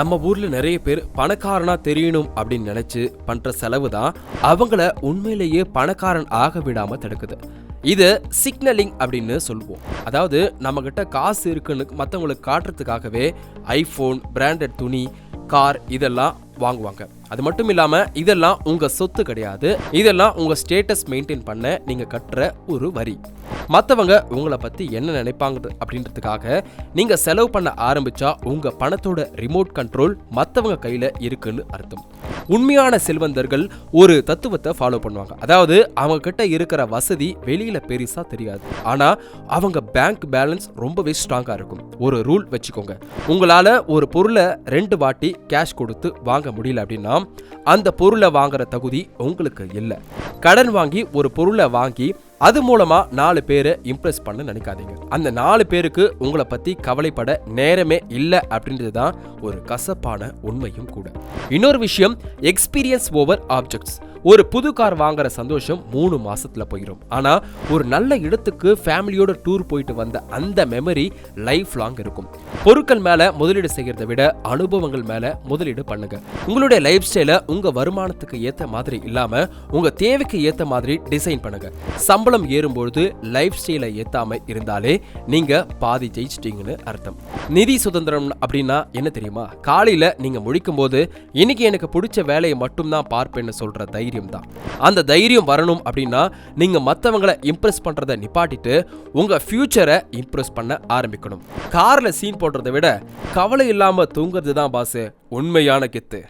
நம்ம ஊர்ல நிறைய பேர் பணக்காரனா தெரியணும் அப்படின்னு நினைச்சு பண்ற செலவு தான் அவங்கள உண்மையிலேயே பணக்காரன் ஆக விடாம தடுக்குது. இது சிக்னலிங் அப்படின்னு சொல்லுவோம். அதாவது நம்ம கிட்ட காசு இருக்குன்னு மற்றவங்களுக்கு காட்டுறதுக்காகவே ஐஃபோன் பிராண்டட் துணி கார் இதெல்லாம் வாங்குவாங்க. அது மட்டும் இல்லாம இதெல்லாம் உங்க சொத்து கிடையாது. இதெல்லாம் உங்க ஸ்டேட்டஸ் மெயின்டைன் பண்ண நீங்க கட்டுற ஒரு வரி. மற்றவங்க உங்களை பற்றி என்ன நினைப்பாங்க அப்படின்றதுக்காக நீங்கள் செலவு பண்ண ஆரம்பித்தா உங்கள் பணத்தோட ரிமோட் கண்ட்ரோல் மற்றவங்க கையில் இருக்குன்னு அர்த்தம். உண்மையான செல்வந்தர்கள் ஒரு தத்துவத்தை ஃபாலோ பண்ணுவாங்க. அதாவது அவங்க கிட்ட இருக்கிற வசதி வெளியில் பெருசாக தெரியாது. ஆனால் அவங்க பேங்க் பேலன்ஸ் ரொம்பவே ஸ்ட்ராங்காக இருக்கும். ஒரு ரூல் வச்சுக்கோங்க. உங்களால் ஒரு பொருளை ரெண்டு வாட்டி கேஷ் கொடுத்து வாங்க முடியல அப்படின்னா அந்த பொருளை வாங்குற தகுதி உங்களுக்கு இல்லை. கடன் வாங்கி ஒரு பொருளை வாங்கி அது மூலமாக நாலு பேரை இம்ப்ரெஸ் பண்ண நினைக்காதீங்க. அந்த நாலு பேருக்கு உங்களை பற்றி கவலைப்பட நேரமே இல்லை அப்படின்றது தான் ஒரு கசப்பான உண்மையும் கூட. இன்னொரு விஷயம் எக்ஸ்பீரியன்ஸ் ஓவர் ஆப்ஜெக்ட்ஸ் ஒரு புது கார் வாங்குற சந்தோஷம் மூணு மாசத்துல போயிடும் ஆனா ஒரு நல்ல இடத்துக்கு ஃபேமிலியோட டூர் போயிட்டு வந்த அந்த மெமரி லைஃப் லாங் இருக்கும். பொருட்கள் மேல முதலீடு செய்யறதை விட அனுபவங்கள் மேல முதலீடு பண்ணுங்க. உங்களுடைய லைஃப் ஸ்டைல உங்க வருமானத்துக்கு ஏத்த மாதிரி இல்லாம உங்க தேவைக்கு ஏத்த மாதிரி டிசைன் பண்ணுங்க. சம்பளம் ஏறும்பொழுது லைஃப் ஸ்டைலை ஏத்தாம இருந்தாலே நீங்க பாதி ஜெயிச்சிட்டீங்கன்னு அர்த்தம். நிதி சுதந்திரம் அப்படின்னா என்ன தெரியுமா? காலையில நீங்க முழிக்கும் போது இன்னைக்கு எனக்கு பிடிச்ச வேலையை மட்டும்தான் பார்ப்பேன்னு சொல்ற தைரியம் தான் அந்த தைரியம் வரணும் அப்படின்னா நீங்க மற்றவங்களை இம்ப்ரெஸ் பண்றதை நிப்பாட்டிட்டு உங்க ஃப்யூச்சரை இம்ப்ரெஸ் பண்ண ஆரம்பிக்கணும். கார்ல சீன் போடுறதை விட கவலை இல்லாம தூங்குறது தான் பாஸ் உண்மையான கெத்து.